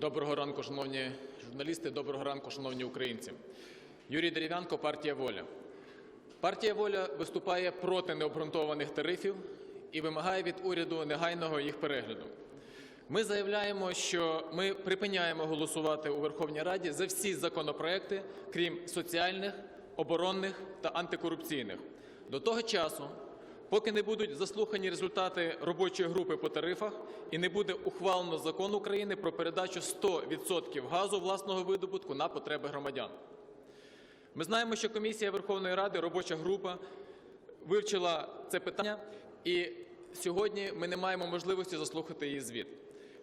Доброго ранку, шановні журналісти. Доброго ранку, шановні українці. Юрій Дерев'янко, партія Воля. Партія Воля виступає проти необґрунтованих тарифів і вимагає від уряду негайного їх перегляду. Ми заявляємо, що ми припиняємо голосувати у Верховній Раді за всі законопроекти, крім соціальних, оборонних та антикорупційних. До того часу, поки не будуть заслухані результати робочої групи по тарифах і не буде ухвалено закон України про передачу 100% газу власного видобутку на потреби громадян. Ми знаємо, що комісія Верховної Ради, робоча група, вивчила це питання, і сьогодні ми не маємо можливості заслухати її звіт.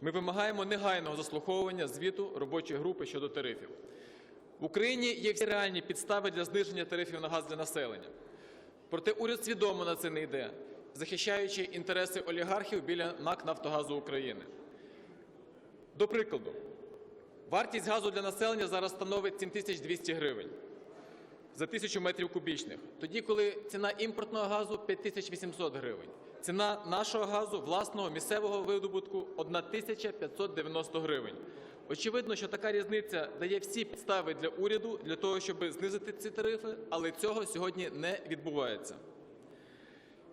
Ми вимагаємо негайного заслуховування звіту робочої групи щодо тарифів. В Україні є всі реальні підстави для зниження тарифів на газ для населення. Проте уряд свідомо на це не йде, захищаючи інтереси олігархів біля НАК «Нафтогазу України». До прикладу, вартість газу для населення зараз становить 7200 гривень за тисячу метрів кубічних, тоді коли ціна імпортного газу 5800 гривень. Ціна нашого газу, власного місцевого видобутку 1590 гривень. Очевидно, що така різниця дає всі підстави для уряду для того, щоб знизити ці тарифи, але цього сьогодні не відбувається.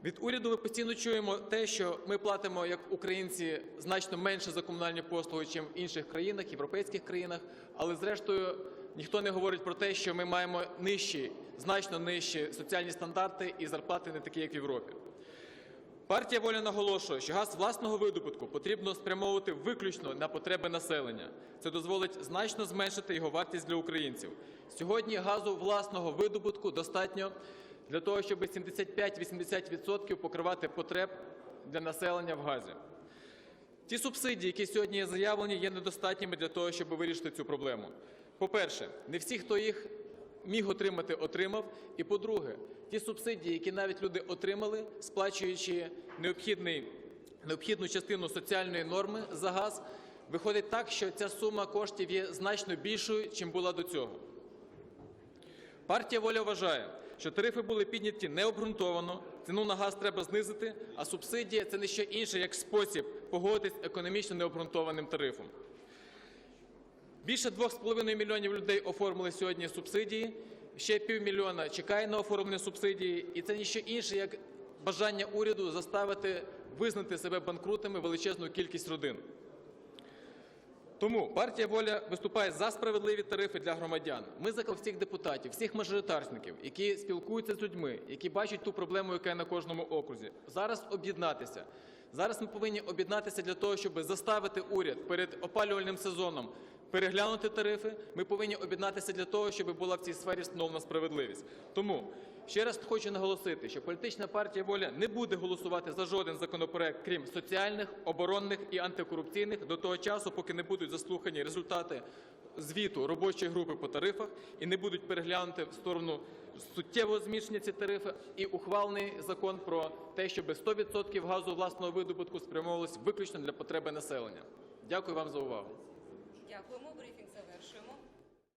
Від уряду ми постійно чуємо те, що ми платимо як українці значно менше за комунальні послуги, ніж в інших країнах, європейських країнах, але зрештою ніхто не говорить про те, що ми маємо нижчі, значно нижчі соціальні стандарти і зарплати не такі, як в Європі. Партія воля наголошує, що газ власного видобутку потрібно спрямовувати виключно на потреби населення. Це дозволить значно зменшити його вартість для українців. Сьогодні газу власного видобутку достатньо для того, щоб 75-80% покривати потреб для населення в газі. Ті субсидії, які сьогодні є заявлені, є недостатніми для того, щоб вирішити цю проблему. По-перше, не всі, хто їх міг отримати, отримав. І по-друге, ті субсидії, які навіть люди отримали, сплачуючи необхідний, необхідну частину соціальної норми за газ, виходить так, що ця сума коштів є значно більшою, чим була до цього. Партія «Воля» вважає, що тарифи були підняті необґрунтовано, ціну на газ треба знизити, а субсидія – це не що інше, як спосіб погодитись економічно необґрунтованим тарифом. Більше 2,5 мільйонів людей оформили сьогодні субсидії, ще півмільйона чекає на оформлення субсидії, і це не що інше, як бажання уряду заставити визнати себе банкрутами величезну кількість родин. Тому партія воля виступає за справедливі тарифи для громадян. Ми закликаємо всіх депутатів, всіх мажоритарників, які спілкуються з людьми, які бачать ту проблему, яка є на кожному окрузі. Зараз об'єднатися. Зараз ми повинні об'єднатися для того, щоб заставити уряд перед опалювальним сезоном переглянути тарифи. Ми повинні об'єднатися для того, щоб була в цій сфері встановлена справедливість. Тому ще раз хочу наголосити, що політична партія воля не буде голосувати за жоден законопроект, крім соціальних, оборонних і антикорупційних, до того часу, поки не будуть заслухані результати звіту робочої групи по тарифах і не будуть переглянути в сторону суттєвого зміщення ці тарифи і ухвалений закон про те, щоб 100% газу власного видобутку спрямовувалось виключно для потреби населення. Дякую вам за увагу. Дякуємо. Брифінг завершуємо.